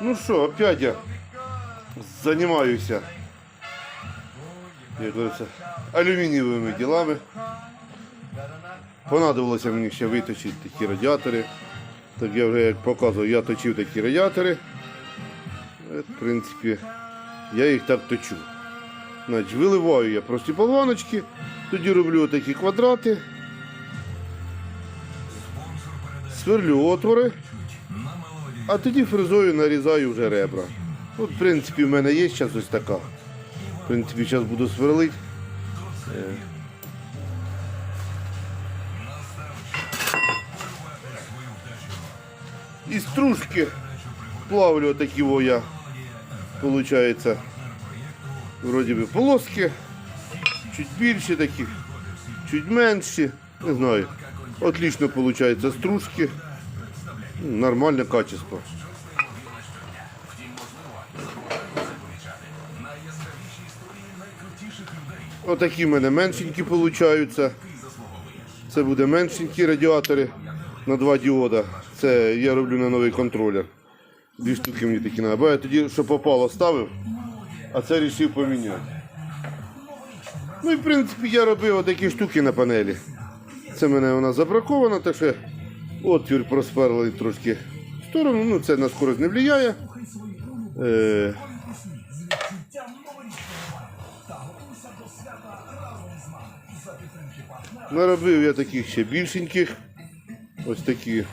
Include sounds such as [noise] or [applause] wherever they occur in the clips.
Ну що, опять я займаюся, як говориться, алюмінієвими ділами. Понадобилося мені ще виточити такі радіатори. Так я вже як показував, я точив такі радіатори. Е, В принципі, я їх так точу. Значить, виливаю я прості болваночки, тоді роблю такі квадрати, сверлю отвори, а тоді фрезою нарізаю вже ребра. От, в принципі, в мене є зараз ось така. В принципі, зараз буду сверлити. Е. І стружки плавлю такі я. Получається. Вроді би полоски. Чуть більші такі, чуть менші. Не знаю. Отлично виходить стружки. Нормальне качество. Отакі в мене меншенькі получаються. Це буде меншенькі радіатори на два діода. Це я роблю на новий контролер. Дві штуки мені такі треба. Я тоді, що попало, ставив, а це вирішив поміняти. Ну і в принципі я робив отакі штуки на панелі. Це мене вона забракована, так що отвір просперли трошки в сторону. Ну це на скорость не впливає. Е, Наробив я таких ще більшеньких. Ось такі.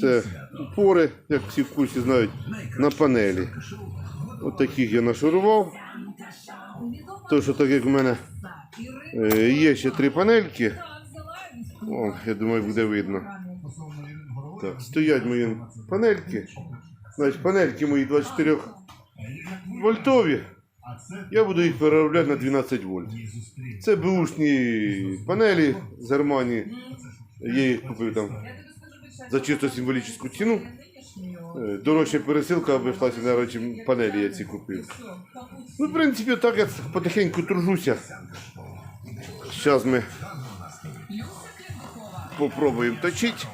Це упори, як всі в курсі знають, на панелі. Ось таких я нашурував. То, що так як в мене е, є ще три панельки. О, я думаю, буде видно. Так, стоять мої панельки. Значить, панельки мої 24 вольтові. Я буду їх переробляти на 12 вольт. Це бушні панелі з Германії. Я їх купив там за чисто символічну ціну. Е, Дорожча пересилка обійшлася, чим панелі я ці купив. Ну, в принципі, так я потихеньку тружуся. Зараз ми попробуємо точити.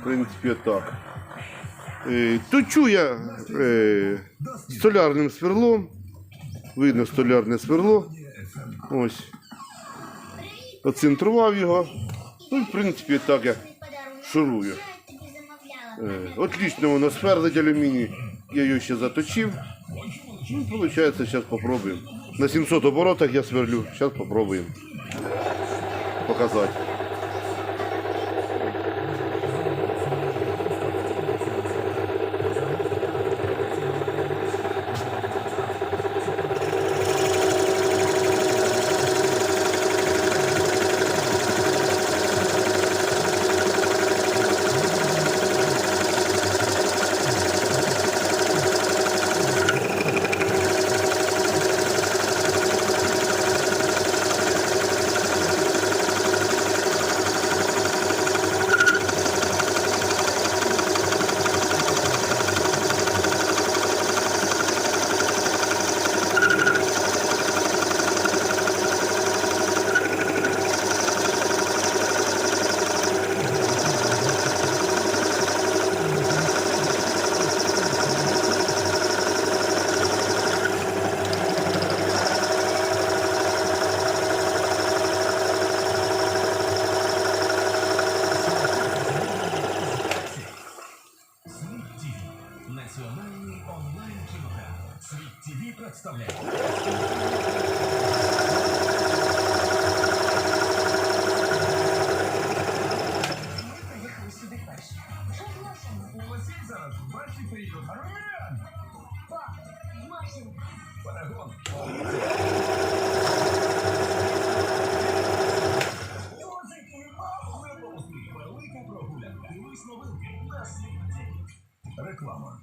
В принципі, так. Е, Точу я е, столярним сверлом. Видно столярне сверло. Ось. Оцентрував його. Ну, в принципі, так я шурую. Е, Отлично воно сверлить алюміній. Я його ще заточив. Ну, виходить, зараз попробуємо. На 700 оборотах я сверлю. Зараз попробуємо показати. Світ ТВ. Приїхали сюди перші. Що з? У вас зараз ваші період. Армян! Пап, машинка. Парагон. Велика прогулянка. Дивись новинки на світ Реклама.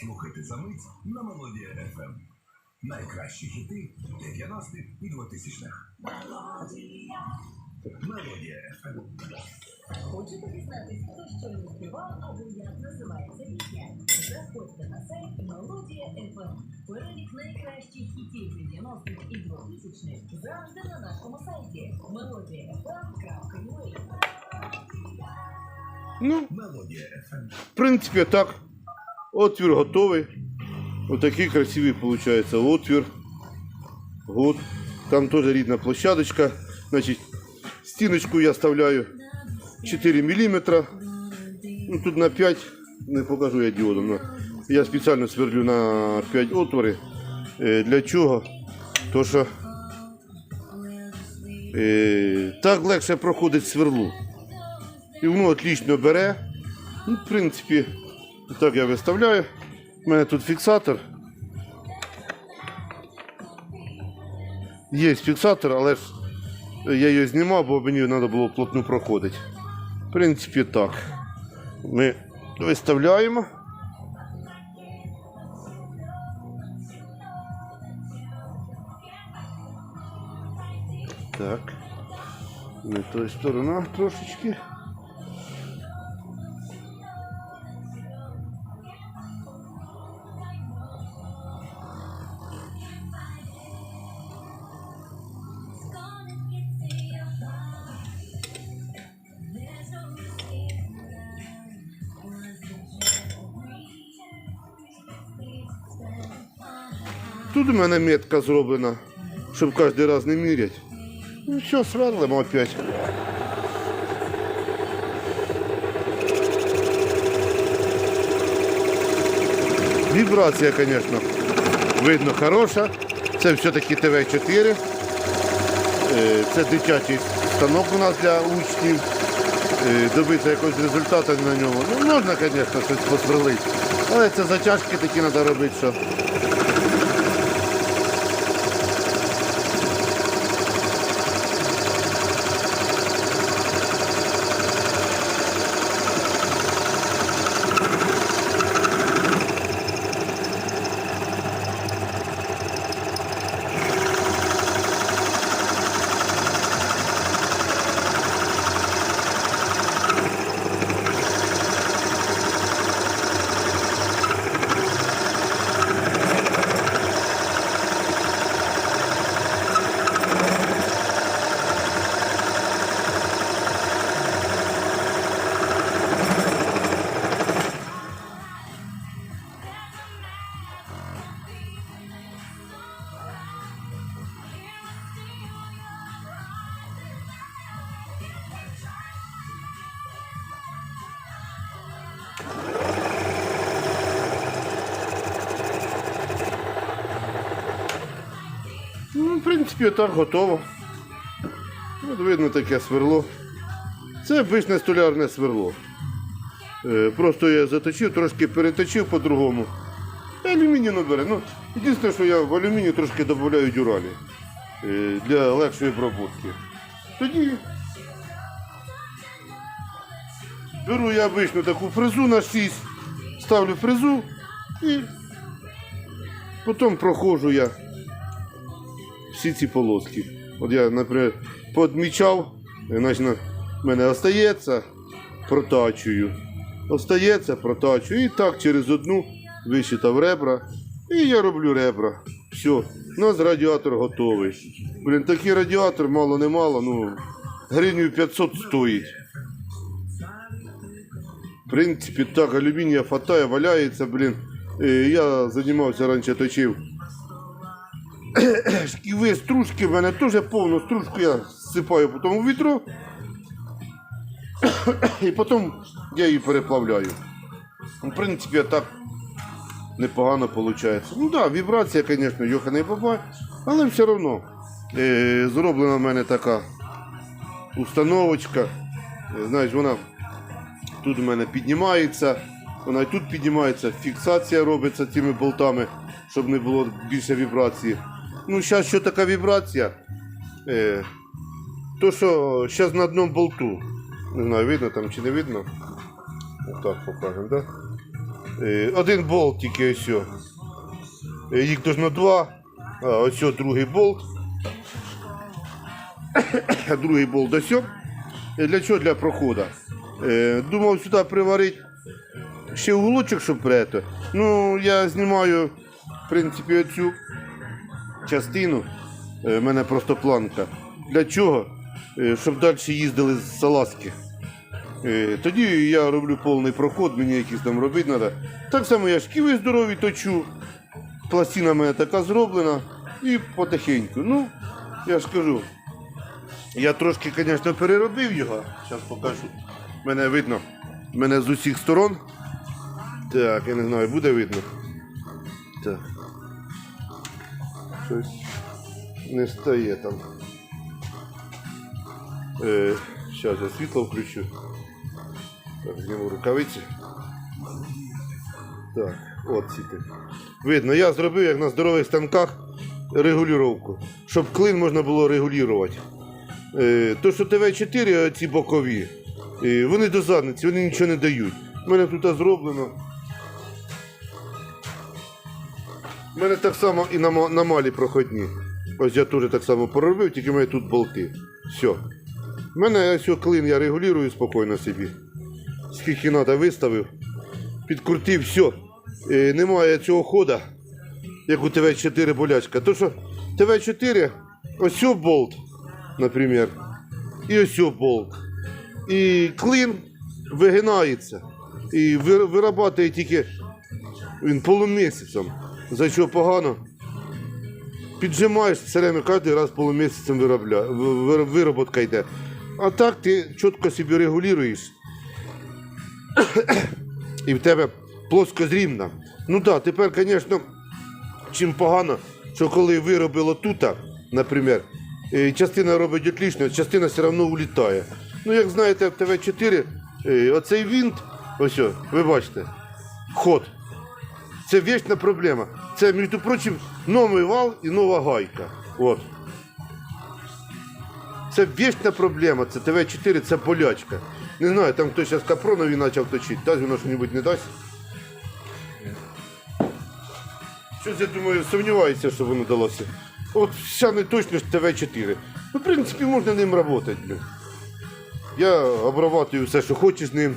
Слухайте за мить на Мелодія FM. Найкращі хіти 90-х і 2000-х. Мелодія FM. Хочете дізнатись, хто що не співав або як називається пісня? Заходьте на сайт Мелодія FM. Перелік найкращих хітів 90-х і 2000-х завжди на нашому сайті melodiafm.ua Ну, Мелодія FM. в принципі, так. Отвір готовий. Отакий красивий виходить отвір. От. Там теж рідна площадочка. Значить, стіночку я вставляю 4 мм. Ну, тут на 5, не покажу я діодом. Я спеціально сверлю на 5 отвори. Е, Для чого? То що е, так легше проходить сверлу. І воно отлично бере. Ну, в принципі, так я виставляю. У мене тут фіксатор. Є фіксатор, але ж я його знімав, бо мені треба було плотно проходити. В принципі, так. Ми виставляємо. Так. Не той сторона трошечки. Тут у мене метка зроблена, щоб кожен раз не міряти. Ну все, сверлимо опять. Вібрація, звісно, видно хороша. Це все-таки ТВ-4. Е, Це дитячий станок у нас для учнів. Е, Добитися якогось результату на ньому. Ну, можна, звісно, щось посверлити. Але це затяжки такі треба робити, що. Ну, в принципі, так готово. От видно таке сверло. Це обичне столярне сверло. Е, Просто я заточив, трошки переточив по-другому. І Алюміній не бере. Ну, єдине, що я в алюміній трошки додаю дюралі е, для легшої обробки. Тоді беру я обичну таку фрезу на 6, ставлю фрезу і потім проходжу я всі ці полоски. От я, наприклад, подмічав, значить, в мене остається, протачую. Остається, протачую. І так через одну висчитав ребра. І я роблю ребра. Все, у нас радіатор готовий. Блін, такий радіатор мало не мало, ну, гривнів 500 стоїть. В принципі, так, алюмінія хватає, валяється, блін. Е, Я займався раніше точив шківи, стружки в мене теж повно стружку я сипаю потім у вітру. І потім я її переплавляю. В принципі, так непогано виходить. Ну так, вібрація, звісно, йоха не баба, але все одно е, зроблена в мене така установочка. Е, Знаєш, вона тут у мене піднімається, вона і тут піднімається, фіксація робиться цими болтами, щоб не було більше вібрації. Ну, зараз що така вібрація? Е, то, що зараз на одному болту. Не знаю, видно там чи не видно. Отак покажемо, так? Да? Е, один болт тільки ось. Е, Їх должно два. А, ось другий болт. [coughs] другий болт ось. о. Е, Для чого? Для проходу. Е, думав сюди приварити ще уголочок, щоб прето. Ну, я знімаю, в принципі, оцю частину. У мене просто планка. Для чого? Е, Щоб далі їздили з салазки. Е, тоді я роблю повний проход, мені якийсь там робити треба. Так само я шківи здорові точу. Пластина в мене така зроблена і потихеньку. Ну, я ж кажу, я трошки, звісно, переробив його. Зараз покажу. Мене видно. Мене з усіх сторон. Так, я не знаю, буде видно. Так. Щось не стає там. Е, зараз я світло включу. Так, зніму рукавиці. Так, от сіти. Видно, я зробив як на здорових станках регулювання, щоб клин можна було регулювати. Е, то, що ТВ-4, ці бокові, е, вони до задниці, вони нічого не дають. У мене тут зроблено. У мене так само і на, на малі проходні. Ось я теж так само поробив, тільки в мене тут болти. Все. У мене ось клин я регулюю спокійно собі. Скільки треба виставив, підкрутив, все. Е, немає цього хода, як у ТВ-4 болячка. То що ТВ-4, ось болт, наприклад, і ось болт. І клин вигинається. І ви- вирабатує тільки він полумісяцем. За що погано? Піджимаєш все время кожен раз полумісяцем виробля... ви- ви- вироботка йде. А так ти чітко собі регулюєш. І в тебе плоскозрівна. Ну так, тепер, звісно, чим погано, що коли виробило тут, наприклад, е, частина робить отлично, частина все одно улітає. Ну, як знаєте, в ТВ-4 е, оцей винт, ось, ви бачите, ход. Це вічна проблема. Це, між прочим, новий вал і нова гайка. От. Це вічна проблема. Це ТВ-4, це болячка. Не знаю, там хтось зараз капронові почав точити, дасть воно що-небудь не дасть. Щось я думаю, сумніваюся, що воно далося. От вся неточність ТВ-4. Ну, в принципі, можна ним працювати. Я обрабатую все, що хочу з ним.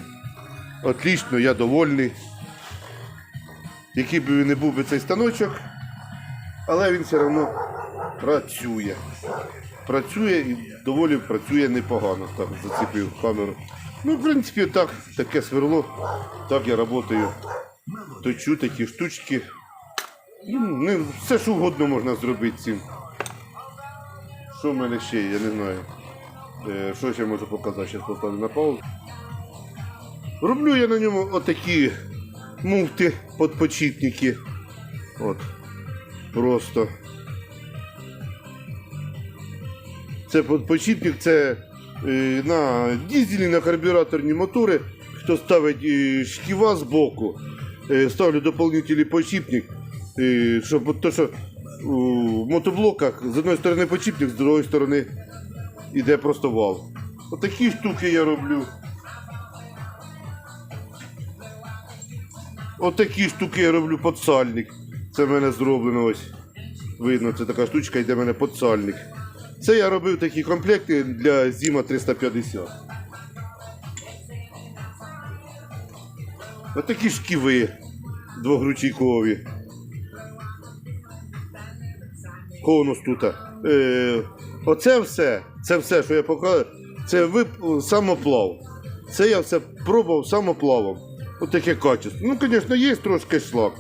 Отлично, я довольний. Який би не був би цей станочок, але він все одно працює. Працює і доволі працює непогано. Так, заціпив камеру. Ну, в принципі, так, таке сверло. Так я працюю. Точу такі штучки. Ну, все, що угодно можна зробити цим. Що в мене ще є, я не знаю. Е, що ще можу показати? Зараз поставлю на паузу. Роблю я на ньому отакі муфти подпочіпники. От. Просто. Це подпочіпник, це е, на дізелі, на карбюраторні мотори. Хто ставить е, шківа з боку, е, ставлю доповнительний почіпник, е, щоб то, що у мотоблоках з одної сторони почіпник, з другої сторони йде просто вал. Отакі штуки я роблю. Отакі штуки я роблю подсальник. Це в мене зроблено ось. Видно, це така штучка, йде в мене подсальник. Це я робив такі комплекти для Зіма 350. Отакі шківи двогручійкові. Конус тут. Е, оце все, це все, що я показав, це вип... самоплав. Це я все пробував самоплавом. Отаке качество. Ну, звісно, є трошки шлак.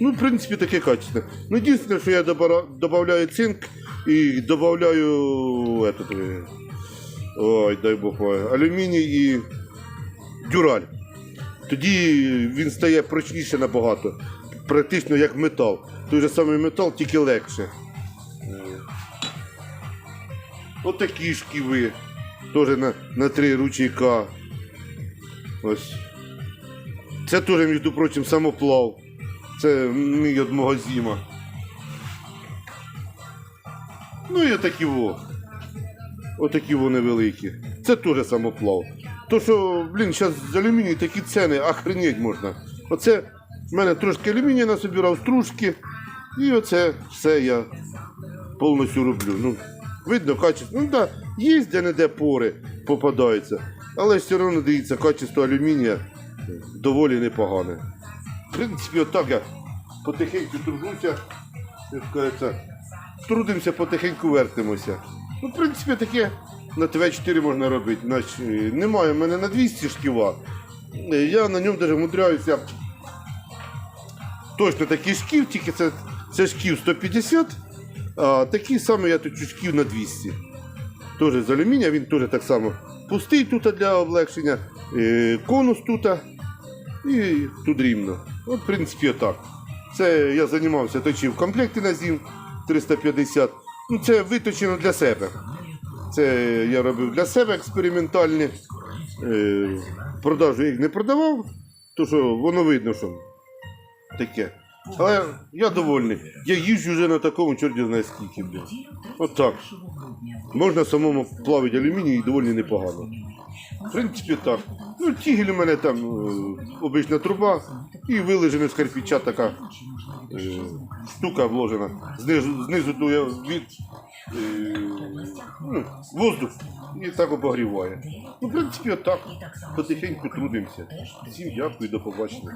Ну, в принципі, таке качество. Ну, єдине, що я додаю цинк і додаю этот, е, ой, дай Бог, алюміній і дюраль. Тоді він стає прочніше набагато. Практично як метал. Той же самий метал, тільки легше. Отакі шківи. Теж на, на три ручейка. Ось. Це теж, між прочим, самоплав. Це мій від мого. Ну і отакі во. Отакі вони великі. Це теж самоплав. То що, блін, зараз з алюмінію такі ціни, охренеть можна. Оце в мене трошки алюмінія насобирав, стружки. І оце все я повністю роблю. Ну, видно, качество. Ну так, да, є де-не-де пори попадаються. Але все одно дивіться, качество алюмінія доволі непогане. В принципі, отак я потихеньку тружуся, як кажеться, трудимося, потихеньку вертимося. Ну, в принципі, таке на ТВ-4 можна робити. Значить, е, немає в мене на 200 шківа. Е, Я на ньому даже мудряюся. Точно такий шків, тільки це, це шків 150, а такий самий я точу шків на 200. Теж з алюмінія, він теж так само пустий тут для облегшення, е, конус тут і тут рівно. От, в принципі, отак. Це я займався, точив комплекти на зім 350. Ну, це виточено для себе. Це я робив для себе експериментальні. Е, продажу їх не продавав, тому що воно видно, що таке. Але я довольний. Я їжджу вже на такому чорті знає скільки. От так. Можна самому плавити алюміній і доволі непогано. В принципі, так. Ну, тігель у мене там е, обична труба і вилежена з кирпича така е, штука вложена. Знизу, знизу дує від е, ну, воздух і так обогріває. Ну, в принципі, отак. Потихеньку трудимося. Всім дякую, до побачення.